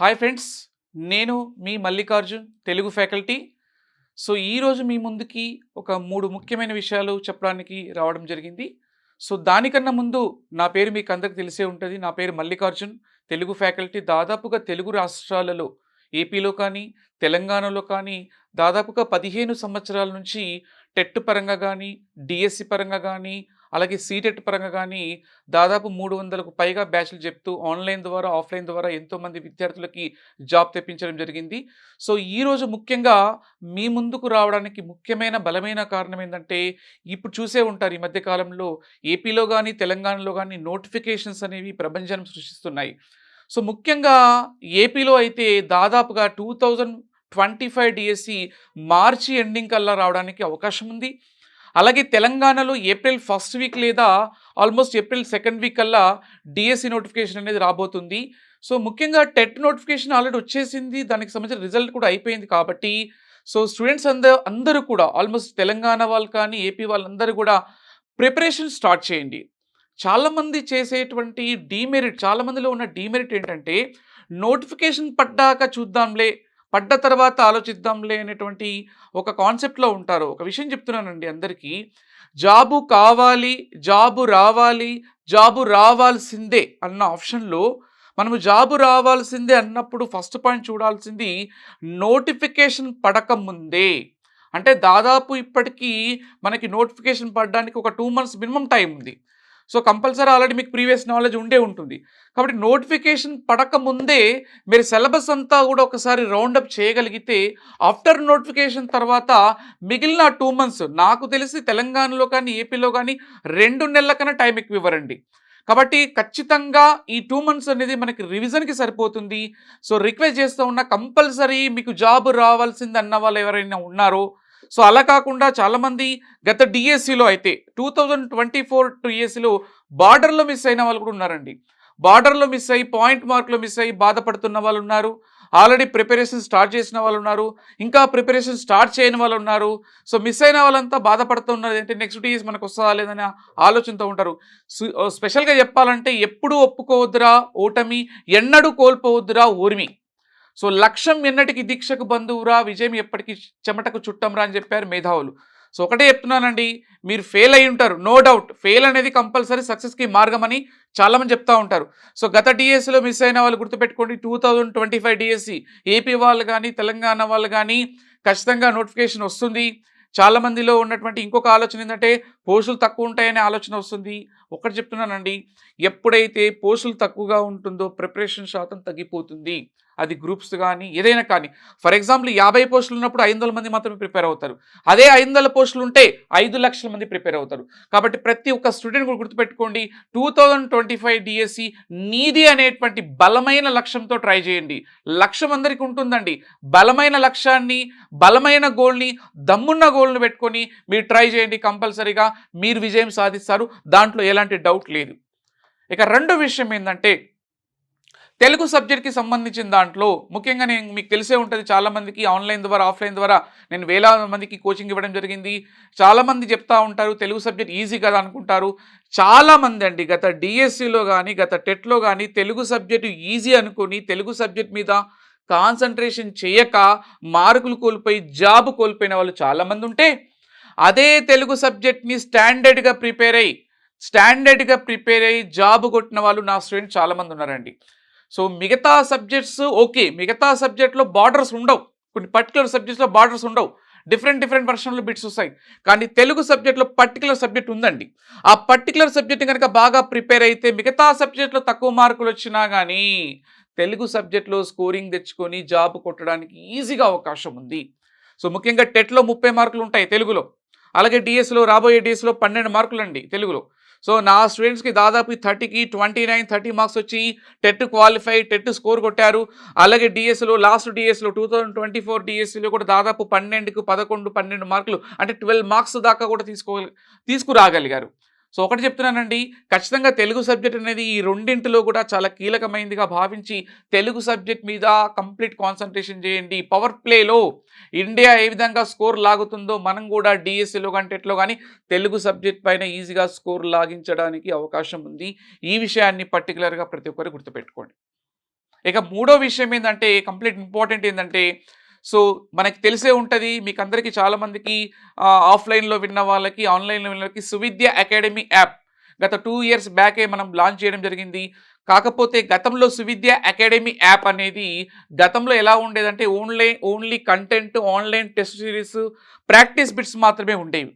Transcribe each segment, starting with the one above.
Hi friends నేను మీ Mallikarjun Telugu faculty. So ఈరోజు మీ ముందుకి ఒక మూడు ముఖ్యమైన విషయాలు చెప్పడానికి రావడం జరిగింది. సో దానికన్నా ముందు నా పేరు మీకు అందరికి తెలిసే ఉంటుంది. నా పేరు మల్లికార్జున్ తెలుగు ఫ్యాకల్టీ. దాదాపుగా తెలుగు రాష్ట్రాలలో ఏపీలో కానీ తెలంగాణలో కానీ దాదాపుగా పదిహేను సంవత్సరాల నుంచి టెట్ పరంగా కానీ డిఎస్సి పరంగా కానీ అలాగే సీటెట్ పరంగా కానీ దాదాపు మూడు వందలకు పైగా బ్యాచ్లు చెప్తూ ఆన్లైన్ ద్వారా ఆఫ్లైన్ ద్వారా ఎంతోమంది విద్యార్థులకి జాబ్ తెప్పించడం జరిగింది. సో ఈరోజు ముఖ్యంగా మీ ముందుకు రావడానికి ముఖ్యమైన బలమైన కారణం ఏంటంటే ఇప్పుడు చూసే ఉంటారు ఈ మధ్యకాలంలో ఏపీలో కానీ తెలంగాణలో కానీ నోటిఫికేషన్స్ అనేవి ప్రపంచం సృష్టిస్తున్నాయి. సో ముఖ్యంగా ఏపీలో అయితే దాదాపుగా two thousand twenty five DSC March ending కల్లా రావడానికి అవకాశం ఉంది. అలాగే తెలంగాణలో ఏప్రిల్ ఫస్ట్ వీక్ లేదా ఆల్మోస్ట్ ఏప్రిల్ సెకండ్ వీక్ కల్లా డిఎస్సి నోటిఫికేషన్ అనేది రాబోతుంది. సో ముఖ్యంగా టెట్ నోటిఫికేషన్ ఆల్రెడీ వచ్చేసింది. దానికి సంబంధించిన రిజల్ట్ కూడా అయిపోయింది కాబట్టి సో స్టూడెంట్స్ అందరూ అందరూ కూడా ఆల్మోస్ట్ తెలంగాణ వాళ్ళు కానీ ఏపీ వాళ్ళందరూ కూడా ప్రిపరేషన్ స్టార్ట్ చేయండి. చాలామంది చేసేటువంటి డీమెరిట్ చాలామందిలో ఉన్న డీమెరిట్ ఏంటంటే నోటిఫికేషన్ పడ్డాక చూద్దాంలే పడ్డ తర్వాత ఆలోచిద్దాంలే అనేటువంటి ఒక కాన్సెప్ట్లో ఉంటారు. ఒక విషయం చెప్తున్నానండి అందరికీ. జాబు కావాలి జాబు రావాలి జాబు రావాల్సిందే అన్న ఆప్షన్లో మనము జాబు రావాల్సిందే అన్నప్పుడు ఫస్ట్ పాయింట్ చూడాల్సింది నోటిఫికేషన్ పడక ముందే. అంటే దాదాపు ఇప్పటికీ మనకి నోటిఫికేషన్ పడడానికి ఒక టూ మంత్స్ మినిమం టైం ఉంది. సో కంపల్సరీ ఆల్రెడీ మీకు ప్రీవియస్ నాలెడ్జ్ ఉండే ఉంటుంది. కాబట్టి నోటిఫికేషన్ పడక ముందే మీరు సిలబస్ అంతా కూడా ఒకసారి రౌండప్ చేయగలిగితే ఆఫ్టర్ నోటిఫికేషన్ తర్వాత మిగిలిన టూ మంత్స్ నాకు తెలిసి తెలంగాణలో కానీ ఏపీలో కానీ రెండు నెలల కన్నా టైం ఎక్కువ ఇవ్వరండి. కాబట్టి ఖచ్చితంగా ఈ టూ మంత్స్ అనేది మనకి రివిజన్కి సరిపోతుంది. సో రిక్వెస్ట్ చేస్తూ ఉన్న కంపల్సరీ మీకు జాబ్ రావాల్సింది అన్న వాళ్ళు ఎవరైనా ఉన్నారో సో అలా కాకుండా చాలామంది గత డిఎస్సిలో అయితే టూ థౌజండ్ ట్వంటీ ఫోర్ డిఎస్సిలో బార్డర్లో మిస్ అయిన వాళ్ళు కూడా ఉన్నారండి. బార్డర్లో మిస్ అయ్యి పాయింట్ మార్క్లో మిస్ అయ్యి బాధపడుతున్న వాళ్ళు ఉన్నారు. ఆల్రెడీ ప్రిపరేషన్ స్టార్ట్ చేసిన వాళ్ళు ఉన్నారు. ఇంకా ప్రిపరేషన్ స్టార్ట్ చేయని వాళ్ళు ఉన్నారు. సో మిస్ అయిన వాళ్ళంతా బాధపడుతున్నారు అంటే నెక్స్ట్ డిఎస్ మనకు వస్తుందా లేదని ఆలోచనతో ఉంటారు. స్పెషల్గా చెప్పాలంటే ఎప్పుడు ఒప్పుకోవద్దురా ఓటమి ఎన్నడూ కోల్పోవద్దురా ఊర్మి సో లక్ష్యం ఎన్నటికి దీక్షకు బంధువురా విజయం ఎప్పటికీ చెమటకు చుట్టంరా అని చెప్పారు మేధావులు. సో ఒకటే చెప్తున్నానండి మీరు ఫెయిల్ అయి ఉంటారు నో డౌట్. ఫెయిల్ అనేది కంపల్సరీ సక్సెస్కి మార్గం అని చాలామంది చెప్తా ఉంటారు. సో గత డిఎస్సిలో మిస్ అయిన వాళ్ళు గుర్తుపెట్టుకోండి two thousand twenty five DSC AP వాళ్ళు కానీ తెలంగాణ వాళ్ళు కానీ ఖచ్చితంగా నోటిఫికేషన్ వస్తుంది. చాలా మందిలో ఉన్నటువంటి ఇంకొక ఆలోచన ఏంటంటే పోస్టులు తక్కువ ఉంటాయనే ఆలోచన వస్తుంది. ఒకటి చెప్తున్నానండి ఎప్పుడైతే పోస్టులు తక్కువగా ఉంటుందో ప్రిపరేషన్ శాతం తగ్గిపోతుంది. అది గ్రూప్స్ కానీ ఏదైనా కానీ. ఫర్ ఎగ్జాంపుల్ యాభై పోస్టులు ఉన్నప్పుడు ఐదు వందల మంది మాత్రమే ప్రిపేర్ అవుతారు. అదే ఐదు వందల పోస్టులు ఉంటే ఐదు లక్షల మంది ప్రిపేర్ అవుతారు. కాబట్టి ప్రతి ఒక్క స్టూడెంట్ కూడా గుర్తుపెట్టుకోండి two thousand twenty five DSC నీది అనేటువంటి బలమైన లక్ష్యంతో ట్రై చేయండి. లక్ష్యం అందరికీ ఉంటుందండి. బలమైన లక్ష్యాన్ని బలమైన గోల్ని దమ్మున్న గోల్ గోల్ని పెట్టుకొని మీరు ట్రై చేయండి కంపల్సరీగా. మీరు విజయం సాధిస్తారు. దాంట్లో ఎలాంటి డౌట్ లేదు. ఇక రెండో విషయం ఏంటంటే తెలుగు సబ్జెక్ట్కి సంబంధించిన దాంట్లో ముఖ్యంగా నేను మీకు తెలిసే ఉంటుంది చాలామందికి ఆన్లైన్ ద్వారా ఆఫ్లైన్ ద్వారా నేను వేలాది మందికి కోచింగ్ ఇవ్వడం జరిగింది. చాలామంది చెప్తా ఉంటారు తెలుగు సబ్జెక్ట్ ఈజీ కదా అనుకుంటారు. చాలామంది అండి గత డిఎస్సిలో కానీ గత టెట్లో కానీ తెలుగు సబ్జెక్ట్ ఈజీ అనుకొని తెలుగు సబ్జెక్ట్ మీద కాన్సన్ట్రేషన్ చేయక మార్కులు కోల్పోయి జాబ్ కోల్పోయిన వాళ్ళు చాలామంది ఉంటే అదే తెలుగు సబ్జెక్ట్ని స్టాండర్డ్గా ప్రిపేర్ అయ్యి స్టాండర్డ్గా ప్రిపేర్ అయ్యి జాబ్ కొట్టిన వాళ్ళు నా స్టూడెంట్ చాలామంది ఉన్నారండి. సో మిగతా సబ్జెక్ట్స్ ఓకే మిగతా సబ్జెక్ట్లో బార్డర్స్ ఉండవు. కొన్ని పర్టికులర్ సబ్జెక్ట్స్లో బార్డర్స్ ఉండవు. డిఫరెంట్ డిఫరెంట్ వర్షన్లో బిట్స్ వస్తాయి. కానీ తెలుగు సబ్జెక్ట్లో పర్టికులర్ సబ్జెక్ట్ ఉందండి. ఆ పర్టికులర్ సబ్జెక్ట్ కనుక బాగా ప్రిపేర్ అయితే మిగతా సబ్జెక్ట్లో తక్కువ మార్కులు వచ్చినా కానీ తెలుగు సబ్జెక్ట్లో స్కోరింగ్ తెచ్చుకొని జాబ్ కొట్టడానికి ఈజీగా అవకాశం ఉంది. సో ముఖ్యంగా టెట్లో ముప్పై మార్కులు ఉంటాయి తెలుగులో. అలాగే డిఎస్లో రాబోయే డిఎస్లో పన్నెండు మార్కులు అండి తెలుగులో. సో నా స్టూడెంట్స్కి దాదాపు థర్టీకి ట్వంటీ నైన్ థర్టీ మార్క్స్ వచ్చి టెట్ క్వాలిఫై టెట్ స్కోర్ కొట్టారు. అలాగే డిఎస్లో లాస్ట్ డిఎస్లో టూ థౌజండ్ ట్వంటీ ఫోర్ డిఎస్సిలో కూడా దాదాపు పన్నెండుకు పదకొండు పన్నెండు మార్కులు అంటే ట్వెల్వ్ మార్క్స్ దాకా కూడా తీసుకో తీసుకురాగలిగారు. సో ఒకటి చెప్తున్నానండి ఖచ్చితంగా తెలుగు సబ్జెక్ట్ అనేది ఈ రెండింటిలో కూడా చాలా కీలకమైనదిగా భావించి తెలుగు సబ్జెక్ట్ మీద కంప్లీట్ కాన్సన్ట్రేషన్ చేయండి. పవర్ ప్లేలో ఇండియా ఏ విధంగా స్కోర్ లాగుతుందో మనం కూడా డిఎస్సిలో కానీ టెట్లో కానీ తెలుగు సబ్జెక్ట్ పైన ఈజీగా స్కోర్ లాగించడానికి అవకాశం ఉంది. ఈ విషయాన్ని పర్టికులర్గా ప్రతి ఒక్కరు గుర్తుపెట్టుకోండి. ఇక మూడో విషయం ఏంటంటే కంప్లీట్ ఇంపార్టెంట్ ఏంటంటే సో మనకి తెలిసే ఉంటుంది మీకు అందరికీ చాలామందికి ఆఫ్లైన్లో విన్న వాళ్ళకి ఆన్లైన్లో విన్న వాళ్ళకి సువిద్య అకాడమీ యాప్. గత టూ ఇయర్స్ బ్యాకే మనం లాంచ్ చేయడం జరిగింది. కాకపోతే గతంలో సువిద్య అకాడమీ యాప్ అనేది గతంలో ఎలా ఉండేదంటే only only content online test series practice bits మాత్రమే ఉండేవి.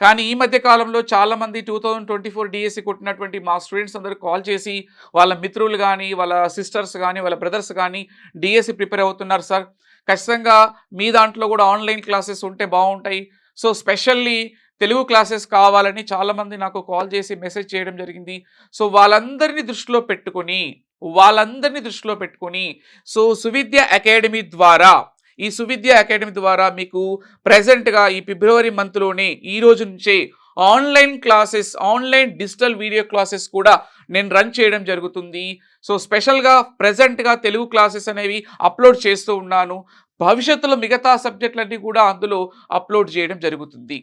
కానీ ఈ మధ్య కాలంలో చాలామంది two thousand twenty four DSC కొట్టినటువంటి మా స్టూడెంట్స్ అందరూ కాల్ చేసి వాళ్ళ మిత్రులు కానీ వాళ్ళ సిస్టర్స్ కానీ వాళ్ళ బ్రదర్స్ కానీ డిఎస్సి ప్రిపేర్ అవుతున్నారు సార్. ఖచ్చితంగా మీ దాంట్లో కూడా ఆన్లైన్ క్లాసెస్ ఉంటే బాగుంటాయి. సో స్పెషల్లీ తెలుగు క్లాసెస్ కావాలని చాలామంది నాకు కాల్ చేసి మెసేజ్ చేయడం జరిగింది. సో వాళ్ళందరినీ దృష్టిలో పెట్టుకొని వాళ్ళందరినీ దృష్టిలో పెట్టుకొని సో సువిద్య అకాడమీ ద్వారా ఈ సువిద్య అకాడమీ ద్వారా మీకు ప్రజెంట్గా ఈ ఫిబ్రవరి మంత్లోనే ఈ రోజు నుంచే online classes online digital video classes కూడా నేను రన్ చేయడం జరుగుతుంది. సో స్పెషల్గా ప్రజెంట్గా తెలుగు క్లాసెస్ అనేవి అప్లోడ్ చేస్తూ ఉన్నాను. భవిష్యత్తులో మిగతా సబ్జెక్టులన్నీ కూడా అందులో అప్లోడ్ చేయడం జరుగుతుంది.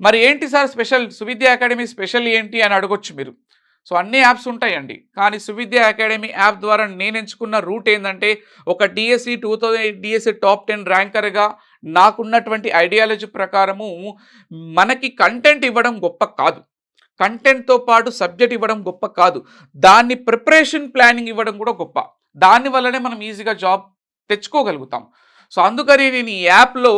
మరి ఏంటి sir special Suvidya academy special ఏంటి అని అడగొచ్చు మీరు. సో అన్ని యాప్స్ ఉంటాయండి. కానీ సువిద్య అకాడమీ యాప్ ద్వారా నేను ఎంచుకున్న రూట్ ఏంటంటే ఒక DSC two thousand DSC top ten ర్యాంకర్గా నాకున్నటువంటి ఐడియాలజీ ప్రకారము మనకి కంటెంట్ ఇవ్వడం గొప్ప కాదు. కంటెంట్తో పాటు సబ్జెక్ట్ ఇవ్వడం గొప్ప కాదు. దాన్ని ప్రిపరేషన్ ప్లానింగ్ ఇవ్వడం కూడా గొప్ప. దాని వల్లనే మనం ఈజీగా జాబ్ తెచ్చుకోగలుగుతాం. సో అందుకని నేను ఈ యాప్లో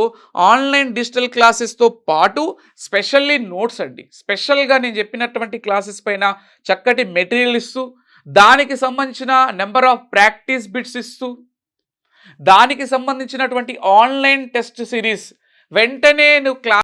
ఆన్లైన్ డిజిటల్ క్లాసెస్తో పాటు స్పెషల్లీ నోట్స్ అండి. స్పెషల్గా నేను చెప్పినటువంటి క్లాసెస్ పైన చక్కటి మెటీరియల్ ఇస్తూ దానికి సంబంధించిన నెంబర్ ఆఫ్ ప్రాక్టీస్ బిట్స్ ఇస్తూ దానికి సంబంధించినటువంటి ఆన్లైన్ టెస్ట్ సిరీస్ వెంటనే నువ్వు క్లా